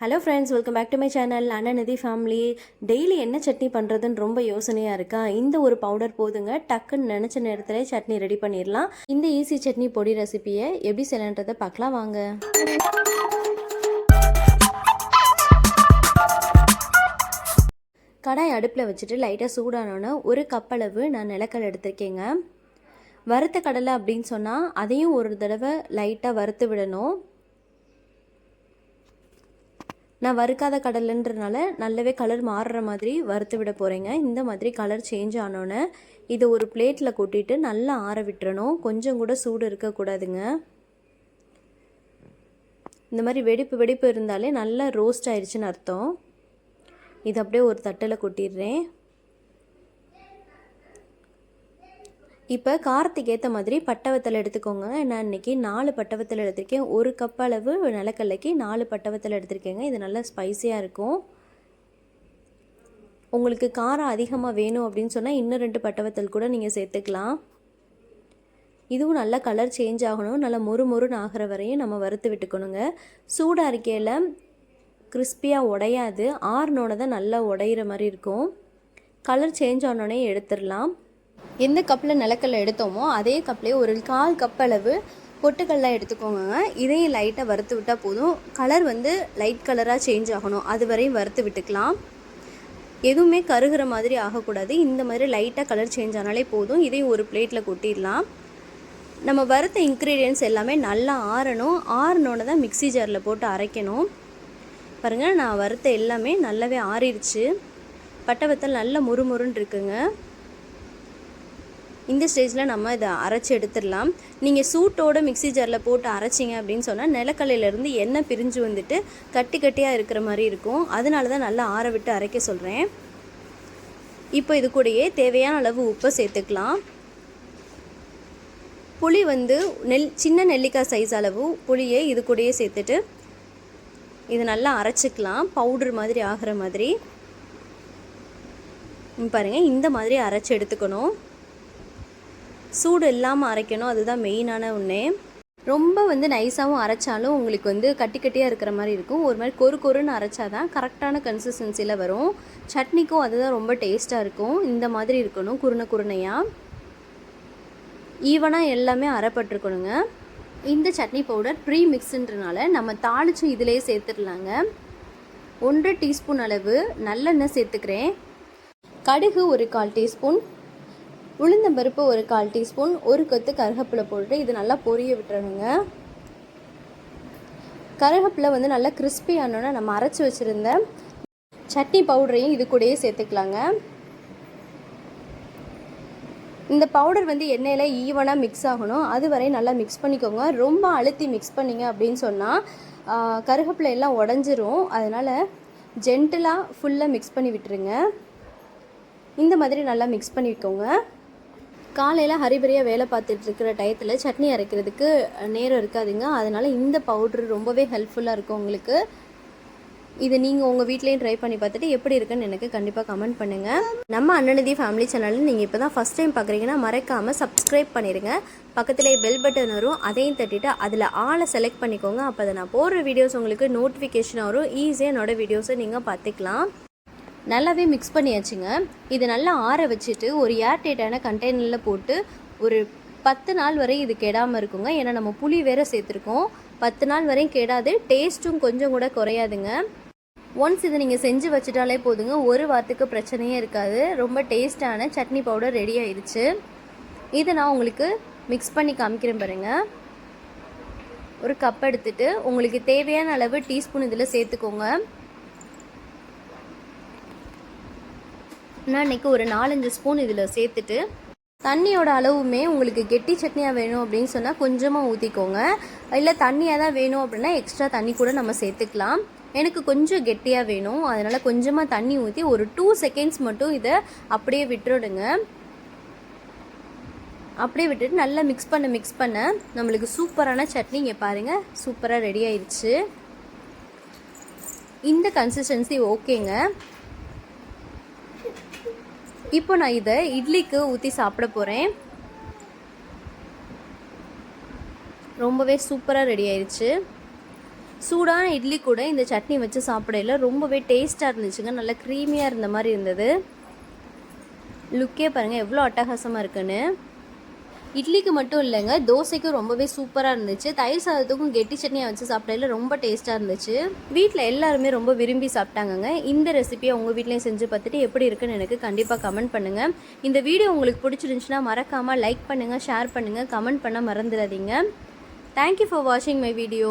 Hello friends welcome back to my channel Annanidhi family daily என்ன சட்னி பண்ணுறதுன்னு ரொம்ப யோசனையாக இருக்கா? இந்த ஒரு பவுடர் போதுங்க. டக்குன்னு நினச்ச நேரத்தில் சட்னி ரெடி பண்ணிடலாம் இந்த ஈஸி சட்னி பொடி ரெசிபியை எப்படி செய்யலான்றதை பார்க்கலாம் வாங்க. கடாய் அடுப்பில் வச்சுட்டு லைட்டாக சூடானோன்னே ஒரு கப்பளவு நான் நிலக்கல் எடுத்திருக்கேங்க. வறுத்த கடலை அப்படின்னு சொன்னால் அதையும் ஒரு தடவை லைட்டாக வறுத்து விடணும். நான் வறுக்காத கடலைன்றனால நல்லாவே கலர் மாறுற மாதிரி வறுத்து விட போகிறேங்க இந்த மாதிரி கலர் சேஞ்ச் ஆனோன்னே இதை ஒரு பிளேட்டில் கொட்டிட்டு நல்லா ஆற விட்டுறணும். கொஞ்சம் கூட சூடு இருக்கக்கூடாதுங்க இந்த மாதிரி வெடிப்பு வெடிப்பு இருந்தாலே நல்லா ரோஸ்ட் ஆயிடுச்சுன்னு அர்த்தம். இது அப்படியே ஒரு தட்டில் கொட்டிடுறேன். இப்போ காரத்துக்கு ஏற்ற மாதிரி பட்டவத்தில் எடுத்துக்கோங்க. நான் இன்றைக்கி நாலு பட்டவத்தில் எடுத்திருக்கேன். ஒரு கப் அளவு நிலக்கடலைக்கு நாலு பட்டவத்தில் எடுத்திருக்கேங்க. இது நல்லா ஸ்பைஸியாக இருக்கும். உங்களுக்கு காரம் அதிகமாக வேணும் அப்படின்னு சொன்னால் இன்னும் ரெண்டு பட்டவத்தல் கூட நீங்கள் சேர்த்துக்கலாம். இதுவும் நல்லா கலர் சேஞ்ச் ஆகணும். நல்லா மொறு மொறுன்னு ஆகிற வரையும் நம்ம வறுத்து விட்டுக்கணுங்க. சூடாக இருக்கையில் கிறிஸ்பியாக உடையாது. ஆறுனோட தான் நல்லா உடையிற மாதிரி இருக்கும். கலர் சேஞ்ச் ஆனோடனே எடுத்துடலாம். எந்த கப்பில் நிலக்கல்ல எடுத்தோமோ அதே கப்லேயே ஒரு கால் கப் அளவு பொட்டுக்கடலை எடுத்துக்கோங்க. இதையும் லைட்டாக வறுத்து விட்டால் போதும். கலர் வந்து லைட் கலராக சேஞ்ச் ஆகணும். அது வரையும் வறுத்து விட்டுக்கலாம். எதுவுமே கருகிற மாதிரி ஆகக்கூடாது. இந்த மாதிரி லைட்டாக கலர் சேஞ்ச் ஆனாலே போதும். இதையும் ஒரு பிளேட்டில் கொட்டிடலாம். நம்ம வறுத்த இன்க்ரீடியன்ஸ் எல்லாமே நல்லா ஆறணும். ஆறினோட தான் மிக்ஸி ஜாரில் போட்டு அரைக்கணும். பாருங்கள் நான் வறுத்த எல்லாமே நல்லாவே ஆறிடுச்சு. பட்டை வத்தல் நல்ல முறுமுறுன்னு இருக்குங்க. இந்த ஸ்டேஜில் நம்ம இதை அரைச்சி எடுத்துடலாம். நீங்கள் சூட்டோட மிக்ஸி ஜாரில் போட்டு அரைச்சிங்க அப்படின்னு சொன்னால் நிலக்கல்லையிலேருந்து எண்ணெய் பிரிஞ்சு வந்துட்டு கட்டி கட்டியாக இருக்கிற மாதிரி இருக்கும். அதனால தான் நல்லா ஆற விட்டு அரைக்க சொல்கிறேன் இப்போ இது கூடயே தேவையான அளவு உப்பை சேர்த்துக்கலாம். புளி வந்து நெல் சின்ன நெல்லிக்காய் சைஸ் அளவு புளியை இது கூடயே சேர்த்துட்டு இது நல்லா அரைச்சிக்கலாம். பவுடர் மாதிரி ஆகிற மாதிரி. பாருங்கள் இந்த மாதிரி அரைச்சி எடுத்துக்கணும். சூடு இல்லாமல் அரைக்கணும் அதுதான் மெயினான ஒன்று ரொம்ப வந்து நைஸாகவும் அரைச்சாலும் உங்களுக்கு வந்து கட்டி கட்டியாக இருக்கிற மாதிரி இருக்கும். ஒரு மாதிரி கொரு கொருன்னு அரைச்சா தான் கரெக்டான கன்சிஸ்டன்சியில் வரும். சட்னிக்கும் அதுதான் ரொம்ப டேஸ்ட்டாக இருக்கும். இந்த மாதிரி இருக்கணும் குருணை குருணையாக ஈவனாக எல்லாமே அரைப்பட்டிருக்கணுங்க. இந்த சட்னி பவுடர் ப்ரீ மிக்ஸுன்றனால நம்ம தாளிச்சும் இதிலே சேர்த்துடலாங்க. ஒன்றரை டீஸ்பூன் அளவு நல்லெண்ணெய் சேர்த்துக்கிறேன். கடுகு ஒரு கால் டீஸ்பூன் உளுந்தம்பருப்பு ஒரு கால் டீஸ்பூன் ஒரு கொத்து கருகப்பிலை போட்டு இது நல்லா பொரிய விட்டுறணுங்க. கருகப்பிலை வந்து நல்லா கிறிஸ்பி ஆனோன்னா நம்ம அரைச்சி வச்சுருந்த சட்னி பவுடரையும் இது கூடயே சேர்த்துக்கலாங்க. இந்த பவுடர் வந்து எண்ணெயில் ஈவனாக மிக்ஸ் ஆகணும். அது நல்லா மிக்ஸ் பண்ணிக்கோங்க. ரொம்ப அழுத்தி மிக்ஸ் பண்ணிங்க அப்படின்னு சொன்னால் கருகப்பிலை எல்லாம் உடஞ்சிரும். அதனால் ஜென்டிலாக ஃபுல்லாக மிக்ஸ் பண்ணி விட்டுருங்க. இந்த மாதிரி நல்லா மிக்ஸ் பண்ணிக்கோங்க. காலையில் ஹரிபரியாக வேலை பார்த்துட்டு இருக்கிற டயத்தில் சட்னி அரைக்கிறதுக்கு நேரம் இருக்காதுங்க. அதனால் இந்த பவுட்ரு ரொம்பவே ஹெல்ப்ஃபுல்லாக இருக்கும் உங்களுக்கு. இதை நீங்கள் உங்கள் வீட்லேயும் ட்ரை பண்ணி பார்த்துட்டு எப்படி இருக்குன்னு எனக்கு கண்டிப்பாக கமெண்ட் பண்ணுங்கள் நம்ம அண்ணனதி ஃபேமிலி சேனலில் நீங்கள் இப்போ தான் ஃபஸ்ட் டைம் பார்க்குறீங்கன்னா மறக்காமல் சப்ஸ்கிரைப் பண்ணிடுங்க பக்கத்துலேயே பெல் பட்டன் வரும் அதையும் தட்டிட்டு அதில் ஆளை செலக்ட் பண்ணிக்கோங்க. அப்போ அதை நான் போடுற வீடியோஸ் உங்களுக்கு நோட்டிஃபிகேஷன் வரும். ஈஸியாக என்னோடய வீடியோஸை நீங்கள் பார்த்துக்கலாம். நல்லாவே மிக்ஸ் பண்ணியாச்சுங்க. இது நல்லா ஆற வச்சுட்டு ஒரு ஏர் டைட்டான கண்டெய்னரில் போட்டு ஒரு பத்து நாள் வரை இது கெடாமல் இருக்குங்க. ஏன்னா நம்ம புளி வேற சேர்த்துருக்கோம். பத்து நாள் வரையும் கெடாது. டேஸ்ட்டும் கொஞ்சம் கூட குறையாதுங்க. ஒன்ஸ் இதை நீங்கள் செஞ்சு வச்சுட்டாலே போதுங்க. ஒரு வாரத்துக்கு பிரச்சனையே இருக்காது. ரொம்ப டேஸ்டான சட்னி பவுடர் ரெடி ஆயிடுச்சு இதை நான் உங்களுக்கு மிக்ஸ் பண்ணி காமிக்கிறேன் பாருங்கள் ஒரு கப் எடுத்துட்டு உங்களுக்கு தேவையான அளவு டீஸ்பூன் இதில் சேர்த்துக்கோங்க. நான் இன்றைக்கி ஒரு நாலஞ்சு ஸ்பூன் இதில் சேர்த்துட்டு தண்ணியோட அளவுமே உங்களுக்கு கெட்டி சட்னியாக வேணும் அப்படின்னு சொன்னால் கொஞ்சமாக ஊற்றிக்கோங்க இல்லை தண்ணியாக தான் வேணும் அப்படின்னா எக்ஸ்ட்ரா தண்ணி கூட நம்ம சேர்த்துக்கலாம். எனக்கு கொஞ்சம் கெட்டியாக வேணும். அதனால் கொஞ்சமாக தண்ணி ஊற்றி ஒரு டூ செகண்ட்ஸ் மட்டும் இதை அப்படியே விட்டுடுங்க அப்படியே விட்டுட்டு நல்லா மிக்ஸ் பண்ண மிக்ஸ் பண்ண நம்மளுக்கு சூப்பரான சட்னி இங்கே பாருங்கள் சூப்பராக ரெடி ஆயிடுச்சு. இந்த கன்சிஸ்டன்சி ஓகேங்க இப்போ நான் இதை இட்லிக்கு ஊற்றி சாப்பிட போகிறேன் ரொம்பவே சூப்பராக ரெடி ஆயிடுச்சு சூடான இட்லி கூட இந்த சட்னி வச்சு சாப்பிடையில ரொம்பவே டேஸ்ட்டாக இருந்துச்சுங்க. நல்லா க்ரீமியாக இருந்த மாதிரி இருந்தது. லுக்கே பாருங்கள் எவ்வளோ அட்டகாசமாக இருக்குன்னு. இட்லிக்கு மட்டும் இல்லைங்க தோசைக்கும் ரொம்பவே சூப்பராக இருந்துச்சு. தயிர் சாதத்துக்கும் கெட்டி சட்னியாக வச்சு சாப்பிட்டதில் ரொம்ப டேஸ்ட்டாக இருந்துச்சு. வீட்டில் எல்லாருமே ரொம்ப விரும்பி சாப்பிட்டாங்கங்க. இந்த ரெசிபியை உங்கள் வீட்லேயும் செஞ்சு பார்த்துட்டு எப்படி இருக்குன்னு எனக்கு கண்டிப்பாக கமெண்ட் பண்ணுங்கள் இந்த வீடியோ உங்களுக்கு பிடிச்சிருந்துச்சுன்னா மறக்காமல் லைக் பண்ணுங்கள் ஷேர் பண்ணுங்கள் கமெண்ட் பண்ண மறந்துடாதீங்க. தேங்க்யூ ஃபார் வாட்சிங் மை வீடியோ